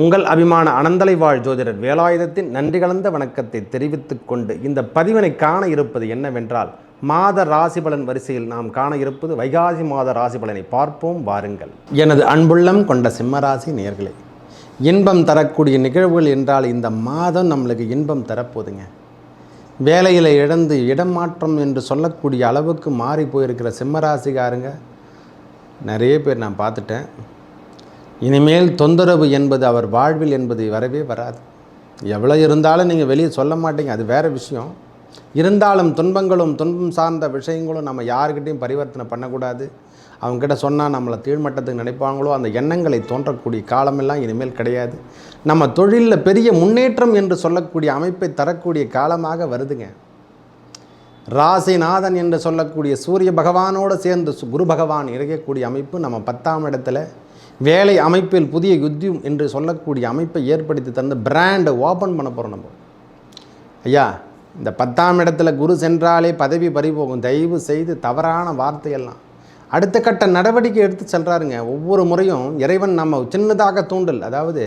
உங்கள் அபிமான அனந்தலை வாழ் ஜோதிடர் வேலாயுதத்தின் நன்றி கலந்த வணக்கத்தை தெரிவித்துக் கொண்டு இந்த பதிவினை காண இருப்பது என்னவென்றால் மாத ராசி பலன் வரிசையில் நாம் காண இருப்பது வைகாசி மாத ராசி பலனை பார்ப்போம் வாருங்கள். எனது அன்புள்ளம் கொண்ட சிம்மராசி நேர்களே இன்பம் தரக்கூடிய நிகழ்வுகள் என்றால் இந்த மாதம் நம்மளுக்கு இன்பம் தரப்போகுதுங்க வேலையில் இழந்து இடம் மாற்றம் என்று சொல்லக்கூடிய அளவுக்கு மாறி போயிருக்கிற சிம்மராசிக்காரங்க நிறைய பேர் நான் பார்த்துட்டேன். இனிமேல் தொந்தரவு என்பது அவர் வாழ்வில் என்பது வரவே வராது. எவ்வளோ இருந்தாலும் நீங்கள் வெளியே சொல்ல மாட்டீங்க அது வேறு விஷயம். இருந்தாலும் துன்பங்களும் துன்பம் சார்ந்த விஷயங்களும் நம்ம யாருக்கிட்டையும் பரிவர்த்தனை பண்ணக்கூடாது. அவங்ககிட்ட சொன்னால் நம்மளை கீழ்மட்டத்துக்கு நினைப்பாங்களோ அந்த எண்ணங்களை தோன்றக்கூடிய காலமெல்லாம் இனிமேல் கிடையாது. நம்ம தொழிலில் பெரிய முன்னேற்றம் என்று சொல்லக்கூடிய அமைப்பை தரக்கூடிய காலமாக வருதுங்க. ராசிநாதன் என்று சொல்லக்கூடிய சூரிய பகவானோடு சேர்ந்து குரு பகவான் இறங்கக்கூடிய அமைப்பு நம்ம பத்தாம் இடத்துல வேலை அமைப்பில் புதிய யுத்தியம் என்று சொல்லக்கூடிய அமைப்பை ஏற்படுத்தி தந்து பிராண்டை ஓப்பன் பண்ண போகிறோம் நம்ம. ஐயா இந்த பத்தாம் இடத்துல குரு சென்றாலே பதவி பறிபோகும். தயவு செய்து தவறான வார்த்தையெல்லாம். அடுத்த கட்ட நடவடிக்கை எடுத்து செல்கிறாருங்க ஒவ்வொரு முறையும் இறைவன் நம்ம சின்னதாக தூண்டல். அதாவது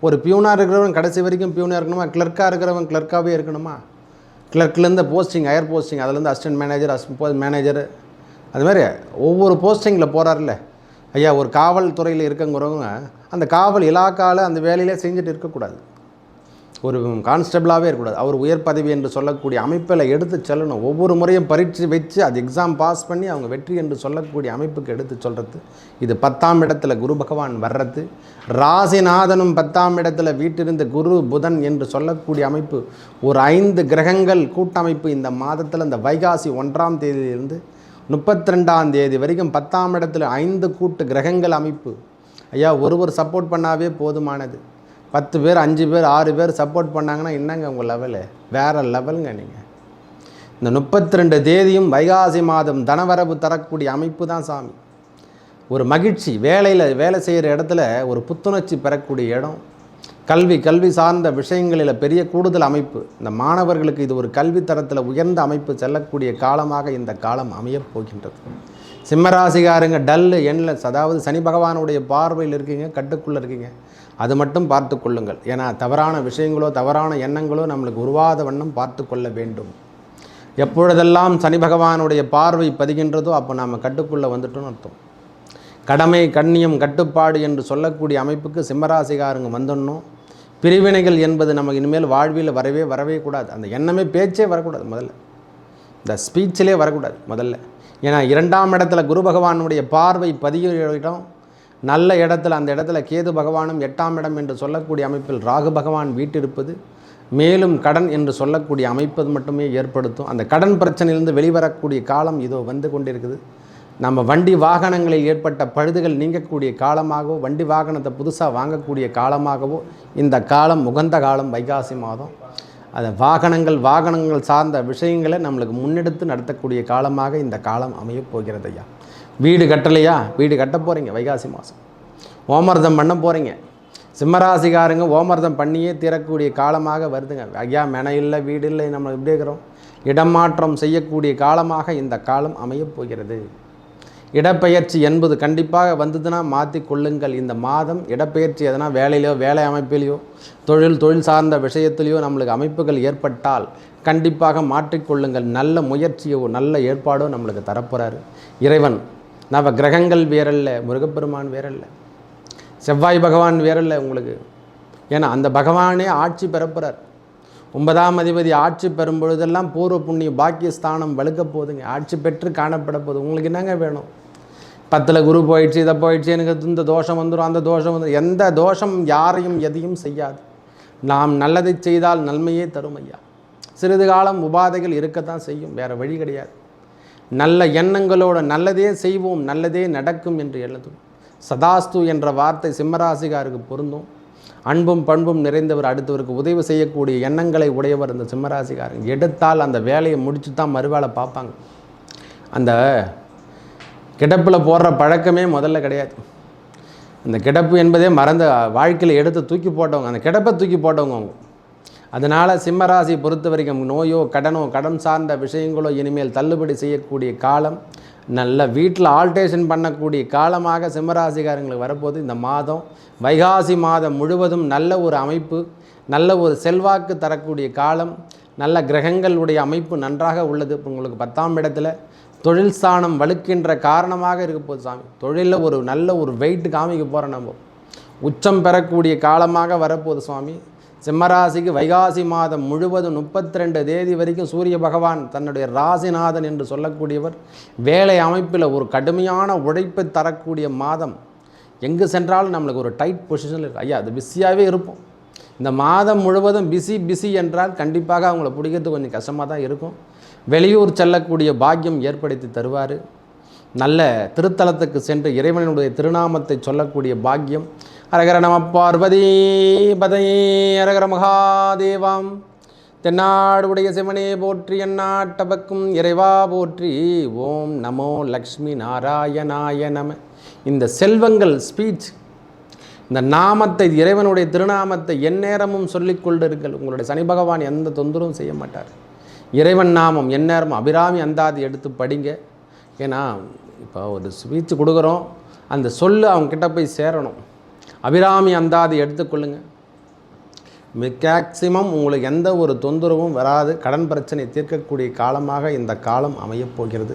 ஒரு பியூனாக இருக்கிறவன் கடைசி வரைக்கும் பியூனாக இருக்கணுமா? கிளர்க்காக இருக்கிறவன் கிளர்க்காகவே இருக்கணுமா? கிளர்க்லேருந்து போஸ்டிங் ஹையர் போஸ்டிங் அதுலேருந்து அசிஸ்டன்ட் மேனேஜர் அசிஸ்டன்ட் மேனேஜர் அது மாதிரி ஒவ்வொரு போஸ்டிங்கில் போகிறாருல்ல ஐயா ஒரு காவல்துறையில் இருக்கங்கிறவங்க அந்த காவல் இலாக்காவில் அந்த வேலையிலே செஞ்சுட்டு இருக்கக்கூடாது. ஒரு கான்ஸ்டபிளாகவே இருக்கக்கூடாது. அவர் உயர் பதவி என்று சொல்லக்கூடிய அமைப்பில் எடுத்து செல்லணும். ஒவ்வொரு முறையும் பரீட்சை வச்சு அது எக்ஸாம் பாஸ் பண்ணி அவங்க வெற்றி என்று சொல்லக்கூடிய அமைப்புக்கு எடுத்து சொல்கிறது இது பத்தாம் இடத்துல குரு பகவான் வர்றது. ராசிநாதனும் பத்தாம் இடத்துல வீட்டிருந்த குரு புதன் என்று சொல்லக்கூடிய அமைப்பு. ஒரு ஐந்து கிரகங்கள் கூட்டமைப்பு இந்த மாதத்தில் இந்த வைகாசி ஒன்றாம் தேதியிலிருந்து முப்பத்தி ரெண்டாம் தேதி வரைக்கும் பத்தாம் இடத்துல ஐந்து கூட்டு கிரகங்கள் அமைப்பு. ஐயா ஒருவர் சப்போர்ட் பண்ணாவே போதுமானது. பத்து பேர் அஞ்சு பேர் ஆறு பேர் சப்போர்ட் பண்ணாங்கன்னா என்னங்க உங்கள் லெவலு வேறு லெவலுங்க நீங்கள் இந்த முப்பத்தி ரெண்டு தேதியும் வைகாசி மாதம் தனவரவு தரக்கூடிய அமைப்பு தான் சாமி. ஒரு மகிழ்ச்சி வேலையில் வேலை செய்கிற இடத்துல ஒரு புத்துணர்ச்சி பெறக்கூடிய இடம். கல்வி கல்வி சார்ந்த விஷயங்களில் பெரிய கூடுதல் அமைப்பு. இந்த மாணவர்களுக்கு இது ஒரு கல்வித்தரத்தில் உயர்ந்த அமைப்பு செல்லக்கூடிய காலமாக இந்த காலம் அமையப் போகின்றது. சிம்மராசிகாருங்க டல்லு எண்லெஸ் அதாவது சனி பகவானுடைய பார்வையில் இருக்கீங்க கட்டுக்குள்ளே இருக்கீங்க. அது மட்டும் பார்த்து கொள்ளுங்கள். ஏன்னா தவறான விஷயங்களோ தவறான எண்ணங்களோ நம்மளுக்கு உருவாத வண்ணம் பார்த்து கொள்ள வேண்டும். எப்பொழுதெல்லாம் சனி பகவானுடைய பார்வை பதிகின்றதோ அப்போ நாம் கட்டுக்குள்ளே வந்துட்டோம்னு அர்த்தம். கடமை கண்ணியம் கட்டுப்பாடு என்று சொல்லக்கூடிய அமைப்புக்கு சிம்மராசிகாரங்க வந்துடணும். பிரிவினைகள் என்பது நமக்கு இனிமேல் வாழ்வில் வரவே வரவே கூடாது. அந்த எண்ணமே பேச்சே வரக்கூடாது முதல்ல. இந்த ஸ்பீச்சிலே வரக்கூடாது முதல்ல. ஏன்னா இரண்டாம் இடத்துல குரு பகவானுடைய பார்வை பதிய இடம் நல்ல இடத்துல அந்த இடத்துல கேது பகவானும் எட்டாம் இடம் என்று சொல்லக்கூடிய அமைப்பில் ராகு பகவான் வீட்டிருப்பது மேலும் கடன் என்று சொல்லக்கூடிய அமைப்பது மட்டுமே ஏற்படுத்தும். அந்த கடன் பிரச்சனையிலிருந்து வெளிவரக்கூடிய காலம் இதோ வந்து கொண்டிருக்குது. நம்ம வண்டி வாகனங்களில் ஏற்பட்ட பழுதுகள் நீங்கக்கூடிய காலமாகவோ வண்டி வாகனத்தை புதுசாக வாங்கக்கூடிய காலமாகவோ இந்த காலம் உகந்த காலம் வைகாசி மாதம். அது வாகனங்கள் வாகனங்கள் சார்ந்த விஷயங்களை நம்மளுக்கு முன்னெடுத்து நடத்தக்கூடிய காலமாக இந்த காலம் அமையப் போகிறது ஐயா. வீடு கட்டலையா? வீடு கட்ட போகிறீங்க வைகாசி மாதம். ஓமர்தம் பண்ண போகிறீங்க சிம்மராசிக்காரங்க ஓமர்தம் பண்ணியே தீரக்கூடிய காலமாக வருதுங்க. ஐயா மென இல்லை வீடு இல்லை நம்ம இப்படி இருக்கிறோம். இடமாற்றம் செய்யக்கூடிய காலமாக இந்த காலம் அமையப் போகிறது. இடப்பெயர்ச்சி என்பது கண்டிப்பாக வந்ததுன்னா மாற்றி கொள்ளுங்கள். இந்த மாதம் இடப்பெயர்ச்சி எதனா வேலையிலையோ வேலை அமைப்பிலையோ தொழில் தொழில் சார்ந்த விஷயத்திலையோ நம்மளுக்கு அமைப்புகள் ஏற்பட்டால் கண்டிப்பாக மாற்றிக்கொள்ளுங்கள் நல்ல முயற்சியோ நல்ல ஏற்பாடோ நம்மளுக்கு தரப்போகிறாரு இறைவன் நவ கிரகங்கள் வேறல்ல முருகப்பெருமான் வேறல்ல செவ்வாய் பகவான் வேறல்ல உங்களுக்கு. ஏன்னா அந்த பகவானே ஆட்சி பெறப்போகிறார் ஒன்பதாம் அதிபதி ஆட்சி பெறும் பொழுதெல்லாம் பூர்வ புண்ணிய பாக்கியஸ்தானம் வலுக்க போதுங்க ஆட்சி பெற்று காணப்பட போகுது. உங்களுக்கு என்னங்க வேணும்? பத்தில் குரு போயிடுச்சு இதை போயிடுச்சு எனக்கு இந்த தோஷம் வந்துடும் அந்த தோஷம் வந்துடும் எந்த தோஷம் யாரையும் எதையும் செய்யாது. நாம் நல்லதை செய்தால் நன்மையே தரும் ஐயா. சிறிது காலம் உபாதைகள் இருக்கத்தான் செய்யும் வேறு வழி கிடையாது. நல்ல எண்ணங்களோட நல்லதே செய்வோம் நல்லதே நடக்கும் என்று எழுதும். சதாஸ்து என்ற வார்த்தை சிம்மராசிகாருக்கு பொருந்தும். அன்பும் பண்பும் நிறைந்தவர் அடுத்தவருக்கு உதவி செய்யக்கூடிய எண்ணங்களை உடையவர் இந்த சிம்மராசிகாரங்க எடுத்தால் அந்த வேலையை முடிச்சு தான் மறுவேளை பார்ப்பாங்க. அந்த கிடப்பில் போடுற பழக்கமே முதல்ல கிடையாது. அந்த கிடப்பு என்பதே மறந்த வாழ்க்கையில் எடுத்து தூக்கி போட்டவங்க அந்த கிடப்பை தூக்கி போட்டவங்க அவங்க. அதனால் சிம்மராசி பொறுத்த வரைக்கும் நோயோ கடனோ கடன் சார்ந்த விஷயங்களோ இனிமேல் தள்ளுபடி செய்யக்கூடிய காலம் நல்ல வீட்டில் ஆல்டேஷன் பண்ணக்கூடிய காலமாக சிம்மராசிகாரங்களுக்கு வரப்போது இந்த மாதம் வைகாசி மாதம் முழுவதும் நல்ல ஒரு அமைப்பு நல்ல ஒரு செல்வாக்கு தரக்கூடிய காலம் நல்ல கிரகங்களுடைய அமைப்பு நன்றாக உள்ளது. இப்போ உங்களுக்கு பத்தாம் இடத்துல தொழில் ஸ்தானம் வலுக்கின்ற காரணமாக இருக்க போகுது சாமி. தொழிலில் ஒரு நல்ல ஒரு வெயிட் காமிக்க போகிறோம் நம்ம. உச்சம் பெறக்கூடிய காலமாக வரப்போகுது சுவாமி. சிம்மராசிக்கு வைகாசி மாதம் முழுவதும் முப்பத்தி ரெண்டு தேதி வரைக்கும் சூரிய பகவான் தன்னுடைய ராசிநாதன் என்று சொல்லக்கூடியவர். வேலை அமைப்பில் ஒரு கடுமையான உழைப்பை தரக்கூடிய மாதம். எங்கே சென்றாலும் நம்மளுக்கு ஒரு டைட் பொசிஷனில் இருக்கு. ஐயா அது பிஸியாகவே இருப்போம். இந்த மாதம் முழுவதும் பிஸி பிஸி என்றால் கண்டிப்பாக அவங்கள பிடிக்கிறது கொஞ்சம் கஷ்டமாக தான் இருக்கும். வெளியூர் செல்லக்கூடிய பாக்கியம் ஏற்படுத்தி தருவார். நல்ல திருத்தலத்துக்கு சென்று இறைவனுடைய திருநாமத்தை சொல்லக்கூடிய பாக்கியம். அரகர நம பார்வதி பதையே அரகர மகாதேவாம். தென்னாடுடைய சிவனே போற்றி எந்நாட்டபக்கும் இறைவா போற்றி. ஓம் நமோ லக்ஷ்மி நாராயணாய நம. இந்த செல்வங்கள் ஸ்பீச் இந்த நாமத்தை இறைவனுடைய திருநாமத்தை எந்நேரமும் சொல்லிக்கொண்டிருங்கள் உங்களுடைய சனி பகவான் எந்த தொந்தரவும் செய்ய மாட்டார். இறைவன் நாமம் எந்நேரமும் அபிராமி அந்தாதி எடுத்து படிங்க. ஏன்னா இப்போ ஒரு ஸ்பீச் கொடுக்குறோம். அந்த சொல்லு அவங்க கிட்ட போய் சேரணும். அபிராமி அந்தாதி எடுத்துக்கொள்ளுங்க மேக்சிமம் உங்களுக்கு எந்த ஒரு தொந்தரவும் வராது. கடன் பிரச்சனை தீர்க்கக்கூடிய காலமாக இந்த காலம் அமையப் போகிறது.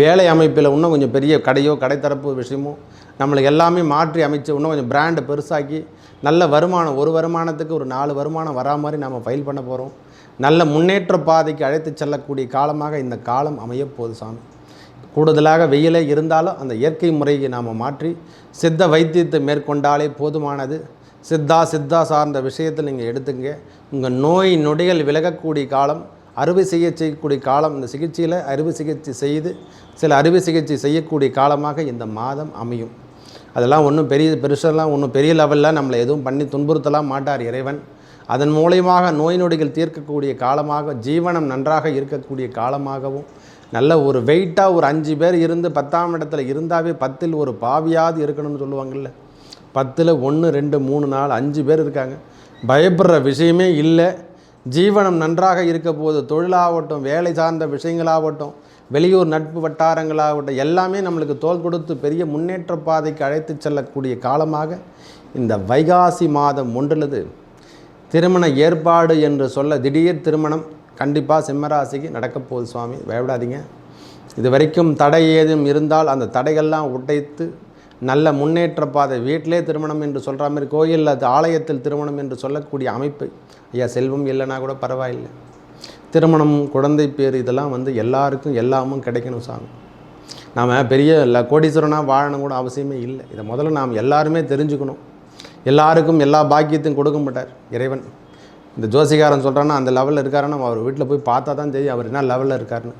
வேலை அமைப்பில் இன்னும் கொஞ்சம் பெரிய கடையோ கடைத்தரப்பு விஷயமோ நம்மளுக்கு எல்லாமே மாற்றி அமைச்சு இன்னும் கொஞ்சம் பிராண்டை பெருசாக்கி நல்ல வருமானம் ஒரு வருமானத்துக்கு ஒரு நாலு வருமானம் வரா மாதிரி நம்ம ஃபைல் பண்ண போகிறோம் நல்ல முன்னேற்ற பாதைக்கு அழைத்து செல்லக்கூடிய காலமாக இந்த காலம் அமையப்போகுது சாமி. கூடுதலாக வெயிலே இருந்தாலும் அந்த இயற்கை முறையை நாம் மாற்றி சித்த வைத்தியத்தை மேற்கொண்டாலே போதுமானது. சித்தா சித்தா சார்ந்த விஷயத்தை நீங்கள் எடுத்துங்க. உங்கள் நோய் நொடிகள் விலகக்கூடிய காலம் அறுவை சிகிச்சைக்கூடிய செய்யக்கூடிய காலம் இந்த சிகிச்சையில் அறுவை சிகிச்சை செய்து சில அறுவை சிகிச்சை செய்யக்கூடிய காலமாக இந்த மாதம் அமையும். அதெல்லாம் ஒன்றும் பெரிய பெருசெல்லாம் ஒன்றும் பெரிய லெவலில் நம்மளை எதுவும் பண்ணி துன்புறுத்தலாம் மாட்டார் இறைவன். அதன் மூலயமாக நோய் நொடிகள் தீர்க்கக்கூடிய காலமாக ஜீவனம் நன்றாக இருக்கக்கூடிய காலமாகவும் நல்ல ஒரு வெயிட்டாக ஒரு அஞ்சு பேர் இருந்து பத்தாம் இடத்துல இருந்தாவே பத்தில் ஒரு பாவியாவது இருக்கணும்னு சொல்லுவாங்கள்ல பத்தில் ஒன்று ரெண்டு மூணு நாலு அஞ்சு பேர் இருக்காங்க. பயப்படுற விஷயமே இல்லை. ஜீவனம் நன்றாக இருக்க போது தொழிலாகட்டும் வேலை சார்ந்த விஷயங்களாகட்டும் வெளியூர் நட்பு வட்டாரங்களாகட்டும் எல்லாமே நம்மளுக்கு தோல் கொடுத்து பெரிய முன்னேற்ற பாதைக்கு அழைத்து செல்லக்கூடிய காலமாக இந்த வைகாசி மாதம் ஒன்றுலது திருமண ஏற்பாடு என்று சொல்ல திடீர் திருமணம் கண்டிப்பாக சிம்மராசிக்கு நடக்கப்போகுது சுவாமி. பயப்படாதீங்க. இது வரைக்கும் தடை ஏதும் இருந்தால் அந்த தடைகள்லாம் உடைத்து நல்ல முன்னேற்ற பாதை வீட்டிலே திருமணம் என்று சொல்கிற மாதிரி கோயிலில் அது ஆலயத்தில் திருமணம் என்று சொல்லக்கூடிய அமைப்பு. ஐயா செல்வம் இல்லைன்னா கூட பரவாயில்லை. திருமணம் குழந்தை பேர் இதெல்லாம் வந்து எல்லாருக்கும் எல்லாமும் கிடைக்கணும் சாமி. நாம் பெரிய இல்லை கோடீஸ்வரனாக வாழணும் கூட அவசியமே இல்லை. இதை முதல்ல நாம் எல்லாருமே தெரிஞ்சுக்கணும். எல்லாருக்கும் எல்லா பாக்கியத்தையும் கொடுக்க மாட்டார் இறைவன். இந்த ஜோசிகாரன் சொல்கிறான்னா அந்த லெவலில் இருக்காருன்னா அவர் வீட்டில் போய் பார்த்தா தான் தெரியும் அவர் என்ன லெவலில் இருக்காருன்னு.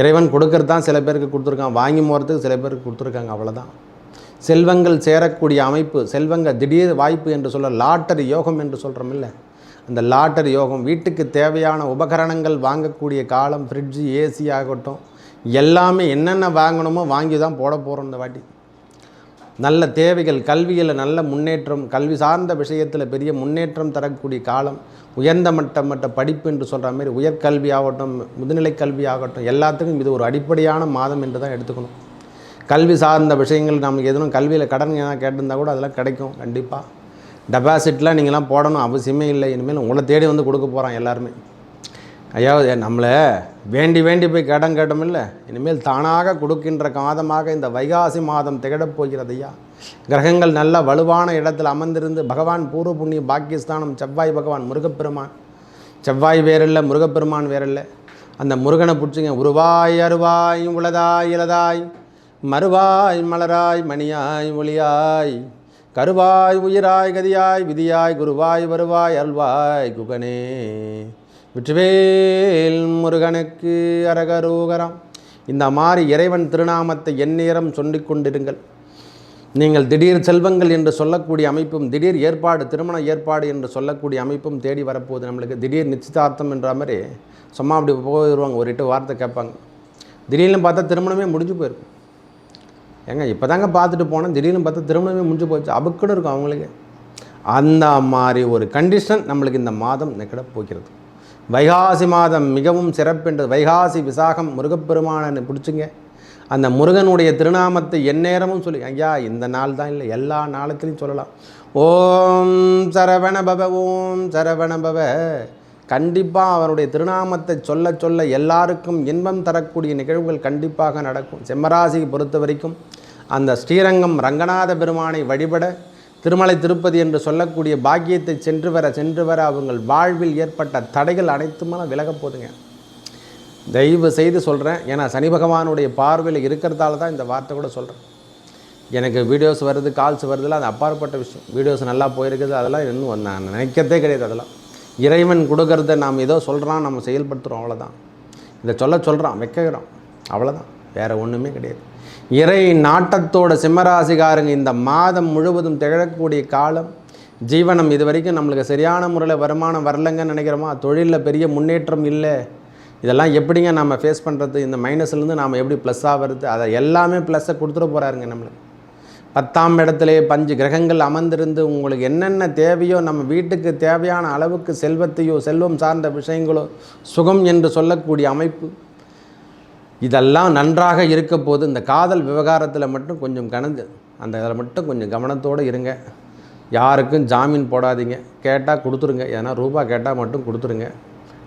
இறைவன் கொடுக்கறது தான் சில பேருக்கு கொடுத்துருக்கான் வாங்கி போகிறதுக்கு சில பேருக்கு கொடுத்துருக்காங்க அவ்வளோதான் செல்வங்கள் சேரக்கூடிய அமைப்பு செல்வங்க திடீர் வாய்ப்பு என்று சொல்ல லாட்டரி யோகம் என்று சொல்கிறோம் இல்லை. அந்த லாட்டரி யோகம் வீட்டுக்கு தேவையான உபகரணங்கள் வாங்கக்கூடிய காலம் ஃப்ரிட்ஜு ஏசி ஆகட்டும் எல்லாமே என்னென்ன வாங்கணுமோ வாங்கி தான் போட போகிறோம் இந்த வாட்டி. நல்ல தேவைகள் கல்வியில் நல்ல முன்னேற்றம் கல்வி சார்ந்த விஷயத்தில் பெரிய முன்னேற்றம் தரக்கூடிய காலம் உயர்ந்த மட்ட மட்ட படிப்பு என்று சொல்கிற மாதிரி உயர்கல்வி ஆகட்டும் முதுநிலை கல்வி ஆகட்டும் எல்லாத்துக்கும் இது ஒரு அடிப்படையான மாதம் என்று தான் எடுத்துக்கணும். கல்வி சார்ந்த விஷயங்கள் நமக்கு எதுவும் கல்வியில் கடன் எதனா கேட்டிருந்தா கூட அதெல்லாம் கிடைக்கும் கண்டிப்பாக டெபாசிட்லாம் நீங்களாம் போடணும் அவசியமே இல்லை. இனிமேல் உங்களை தேடி வந்து கொடுக்க போகிறான் எல்லாருமே. ஐயா நம்மளை வேண்டி வேண்டி போய் கடன் கேட்டோம் இல்லை இனிமேல் தானாக கொடுக்கின்ற காதமாக இந்த வைகாசி மாதம் திகழப் போகிறது ஐயா. கிரகங்கள் நல்ல வலுவான இடத்தில் அமர்ந்திருந்து பகவான் பூர்வ புண்ணிய பாக்கியஸ்தானம் செவ்வாய் பகவான் முருகப்பெருமான். செவ்வாய் வேறில்லை முருகப்பெருமான் வேறில்லை. அந்த முருகனை பிடிச்சிங்க உருவாய் அருவாய் உளதாய் இலதாய் மறுவாய் மலராய் மணியாய் ஒளியாய் கருவாய் உயிராய் கதியாய் விதியாய் குருவாய் வருவாய் அல்வாய் குகனே வெற்றிவேல் முருகனுக்கு அரகரோகரம். இந்த மாதிரி இறைவன் திருநாமத்தை எந்நேரம் சொல்லிக் கொண்டிருங்கள். நீங்கள் திடீர் செல்வங்கள் என்று சொல்லக்கூடிய அமைப்பும் திடீர் ஏற்பாடு திருமண ஏற்பாடு என்று சொல்லக்கூடிய அமைப்பும் தேடி வரப்போகுது நம்மளுக்கு. திடீர் நிச்சயதார்த்தம் என்ற மாதிரி சும்மா அப்படி போயிடுவாங்க ஒரு எட்டு வார்த்தை கேட்பாங்க. திடீர்னு பார்த்தா திருமணமே முடிஞ்சு போயிருக்கும் ஏங்க இப்போ தாங்க பார்த்துட்டு போனோம் திடீர்னு பார்த்தா திருமணமே முடிஞ்சு போச்சு. அபுக்குன்னு இருக்கும் அவங்களுக்கு. அந்த மாதிரி ஒரு கண்டிஷன் நம்மளுக்கு இந்த மாதம் நிகழ போகிறது. வைகாசி மாதம் மிகவும் சிறப்பென்றது. வைகாசி விசாகம் முருகப்பெருமானன்னு பிடிச்சிங்க. அந்த முருகனுடைய திருநாமத்தை எந்நேரமும் சொல்லி ஐயா இந்த நாள் தான் இல்லை எல்லா நாளத்திலையும் சொல்லலாம். ஓம் சரவண பவ ஓம் சரவண பவ கண்டிப்பாக அவருடைய திருநாமத்தை சொல்ல சொல்ல எல்லாருக்கும் இன்பம் தரக்கூடிய நிகழ்வுகள் கண்டிப்பாக நடக்கும். செம்மராசியை பொறுத்த வரைக்கும் அந்த ஸ்ரீரங்கம் ரங்கநாத பெருமானை வழிபட திருமலை திருப்பதி என்று சொல்லக்கூடிய பாக்கியத்தை சென்று வர சென்று வர அவங்கள் வாழ்வில் ஏற்பட்ட தடைகள் அனைத்துமான விலகப் போதுங்க. தயவு செய்து சொல்கிறேன் ஏன்னா சனி பகவானுடைய பார்வையில் இருக்கிறதால தான் இந்த வார்த்தை கூட சொல்கிறேன் எனக்கு வீடியோஸ் வருது கால்ஸ் வருதுல அது அப்பாற்பட்ட விஷயம். வீடியோஸ் நல்லா போயிருக்குது அதெல்லாம் இன்னும் நான் நினைக்கிறதே கிடையாது அதெல்லாம். இறைவன் கொடுக்கறத நாம் ஏதோ சொல்கிறான் நம்ம செயல்படுத்துகிறோம் அவ்வளோதான் இதை சொல்ல சொல்கிறான் வைக்கிறோம் அவ்வளோதான் வேறு ஒன்றுமே கிடையாது. இறை நாட்டத்தோட சிம்மராசிகாரங்க இந்த மாதம் முழுவதும் திகழக்கூடிய காலம். ஜீவனம் இது வரைக்கும் நம்மளுக்கு சரியான முறையில் வருமானம் வரலங்கன்னு நினைக்கிறோமா? தொழிலில் பெரிய முன்னேற்றம் இல்லை. இதெல்லாம் எப்படிங்க நம்ம ஃபேஸ் பண்ணுறது இந்த மைனஸ்லேருந்து நாம் எப்படி ப்ளஸ் ஆகிறது அதை எல்லாமே ப்ளஸ்ஸை கொடுத்துட போகிறாருங்க நம்மளுக்கு பத்தாம் இடத்திலே பஞ்சு கிரகங்கள் அமர்ந்திருந்து உங்களுக்கு என்னென்ன தேவையோ நம்ம வீட்டுக்கு தேவையான அளவுக்கு செல்வத்தையோ செல்வம் சார்ந்த விஷயங்களோ சுகம் என்று சொல்லக்கூடிய அமைப்பு. இதெல்லாம் நன்றாக இருக்க போது இந்த காதல் விவகாரத்தில் மட்டும் கொஞ்சம் கணந்து அந்த இதில் மட்டும் கொஞ்சம் கவனத்தோடு இருங்க. யாருக்கும் ஜாமீன் போடாதீங்க. கேட்டால் கொடுத்துருங்க. ஏன்னா ரூபா கேட்டால் மட்டும் கொடுத்துருங்க.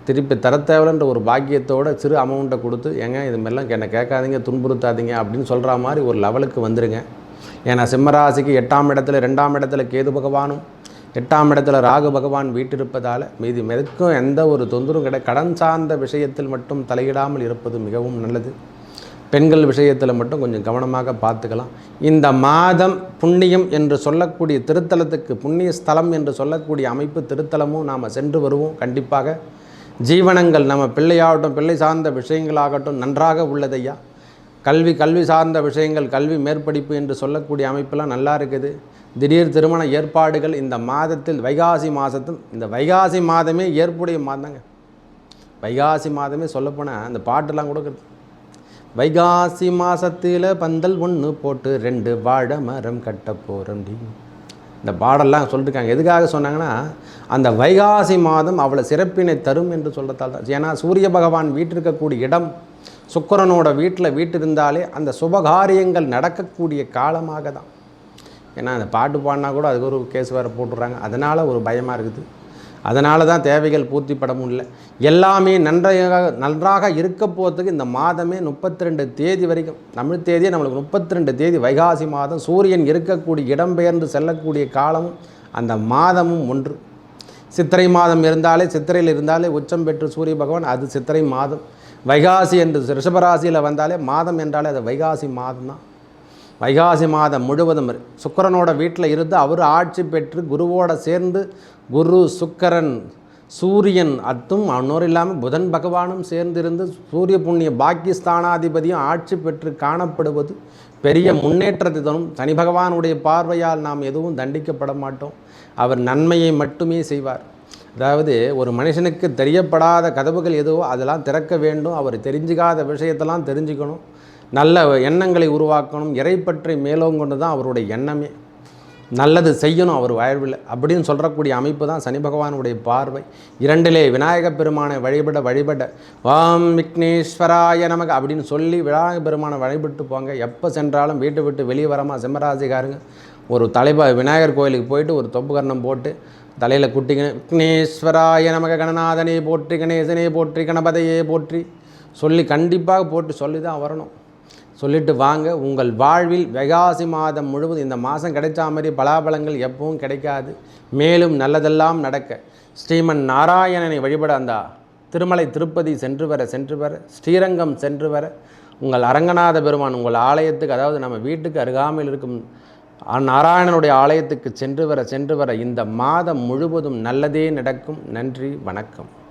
திருப்பி தர தேவைன்ற ஒரு பாக்கியத்தோட சிறு அமௌண்ட்டை கொடுத்து ஏங்க இதுமாரிலாம் என்னை கேட்காதீங்க துன்புறுத்தாதீங்க அப்படின்னு சொல்கிற மாதிரி ஒரு லெவலுக்கு வந்துடுங்க ஏன்னா சிம்மராசிக்கு எட்டாம் இடத்துல ரெண்டாம் இடத்துல கேது பகவானும் எட்டாம் இடத்துல ராகு பகவான் வீட்டிருப்பதால் மீதி மெதுக்கும் எந்த ஒரு தொந்தரவும் கிடையாது கடன் சார்ந்த விஷயத்தில் மட்டும் தலையிடாமல் இருப்பது மிகவும் நல்லது. பெண்கள் விஷயத்தில் மட்டும் கொஞ்சம் கவனமாக பார்த்துக்கலாம். இந்த மாதம் புண்ணியம் என்று சொல்லக்கூடிய திருத்தலத்துக்கு புண்ணிய ஸ்தலம் என்று சொல்லக்கூடிய அமைப்பு திருத்தலமும் நாம் சென்று வருவோம் கண்டிப்பாக. ஜீவனங்கள் நம்ம பிள்ளையாகட்டும் பிள்ளை சார்ந்த விஷயங்களாகட்டும் நன்றாக உள்ளதையா கல்வி கல்வி சார்ந்த விஷயங்கள் கல்வி மேற்படிப்பு என்று சொல்லக்கூடிய அமைப்பெல்லாம் நல்லா இருக்குது. திடீர் திருமண ஏற்பாடுகள் இந்த மாதத்தில் வைகாசி மாதத்தில் இந்த வைகாசி மாதமே ஏற்புடைய மாதங்க. வைகாசி மாதமே சொல்லப்போனால் அந்த பாட்டெல்லாம் கொடுக்குறது. வைகாசி மாதத்தில் பந்தல் ஒன்று போட்டு ரெண்டு வாழை மரம் கட்ட போகிறோம் இந்த பாடெல்லாம் சொல்லியிருக்காங்க எதுக்காக சொன்னாங்கன்னா அந்த வைகாசி மாதம் அவ்வளோ சிறப்பினை தரும் என்று சொல்லத்தால் தான் ஏன்னா சூரிய பகவான் வீட்டிருக்கக்கூடிய இடம் சுக்கரனோட வீட்டில் வீட்டு இருந்தாலே அந்த சுபகாரியங்கள் நடக்கக்கூடிய காலமாக தான். ஏன்னா அந்த பாட்டு பாடினா கூட அதுக்கு ஒரு கேஸ் வேறு போட்டுடுறாங்க. அதனால் ஒரு பயமாக இருக்குது. அதனால தான் தேவைகள் பூர்த்தி பட முடியல. எல்லாமே நன்றாக நன்றாக இருக்க போகிறதுக்கு இந்த மாதமே முப்பத்தி ரெண்டு தேதி வரைக்கும். தமிழ் தேதியே நம்மளுக்கு முப்பத்தி ரெண்டு தேதி வைகாசி மாதம். சூரியன் இருக்கக்கூடிய இடம்பெயர்ந்து செல்லக்கூடிய காலமும் அந்த மாதமும் ஒன்று. சித்திரை மாதம் இருந்தாலே சித்திரையில் இருந்தாலே உச்சம் பெற்று சூரிய பகவான் அது சித்திரை மாதம். வைகாசி என்று ரிஷபராசியில் வந்தாலே மாதம் என்றாலே அது வைகாசி மாதம் தான் வைகாசி மாதம் முழுவதும் சுக்கரனோட வீட்டில் இருந்து அவர் ஆட்சி பெற்று குருவோட சேர்ந்து குரு சுக்கரன் சூரியன் அத்தும் அன்னோர் இல்லாமல் புதன் பகவானும் சேர்ந்திருந்து சூரிய புண்ணிய பாக்கியஸ்தானாதிபதியும் ஆட்சி பெற்று காணப்படுவது பெரிய முன்னேற்றத்தை தரும் சனி பகவானுடைய பார்வையால் நாம் எதுவும் தண்டிக்கப்பட மாட்டோம். அவர் நன்மையை மட்டுமே செய்வார். அதாவது ஒரு மனுஷனுக்கு தெரியப்படாத கதவுகள் எதுவோ அதெல்லாம் திறக்க வேண்டும். அவர் தெரிஞ்சுக்காத விஷயத்தெல்லாம் தெரிஞ்சுக்கணும். நல்ல எண்ணங்களை உருவாக்கணும். இறைப்பற்றை மேலோங்கொண்டு தான் அவருடைய எண்ணமே. நல்லது செய்யணும் அவர் வாழ்வில். அப்படின்னு சொல்கிறக்கூடிய அமைப்பு தான் சனி பகவானுடைய பார்வை. இரண்டிலே விநாயக பெருமானை வழிபட வழிபட வாம் விக்னேஸ்வராய நமக்கு அப்படின்னு சொல்லி விநாயக பெருமானை வழிபட்டு போங்க. எப்போ சென்றாலும் வீட்டை விட்டு வெளியே வரமா சிம்மராசிக்காரங்க ஒரு தலைப விநாயகர் கோயிலுக்கு போயிட்டு ஒரு தொப்பு கர்ணம் போட்டு தலையில் குட்டிங்க விக்னேஸ்வராய நமக கணநாதனே போற்றி கணேசனே போற்றி கணபதையே போற்றி. சொல்லி கண்டிப்பாக போட்டு சொல்லி தான் வரணும். சொல்லிட்டு வாங்க உங்கள் வாழ்வில் வெகாசி மாதம் முழுவதும் இந்த மாதம் கிடைச்சா மாதிரி பலாபலங்கள் எப்பவும் கிடைக்காது. மேலும் நல்லதெல்லாம் நடக்க. ஸ்ரீமன் நாராயணனை வழிபட அந்த திருமலை திருப்பதி சென்று வர சென்று வர ஸ்ரீரங்கம் சென்று வர. உங்கள் அரங்கநாத பெருமான் உங்கள் ஆலயத்துக்கு அதாவது நம்ம வீட்டுக்கு அருகாமையில் இருக்கும் நாராயணனுடைய ஆலயத்துக்கு சென்று வர சென்று வர இந்த மாதம் முழுவதும் நல்லதே நடக்கும். நன்றி வணக்கம்.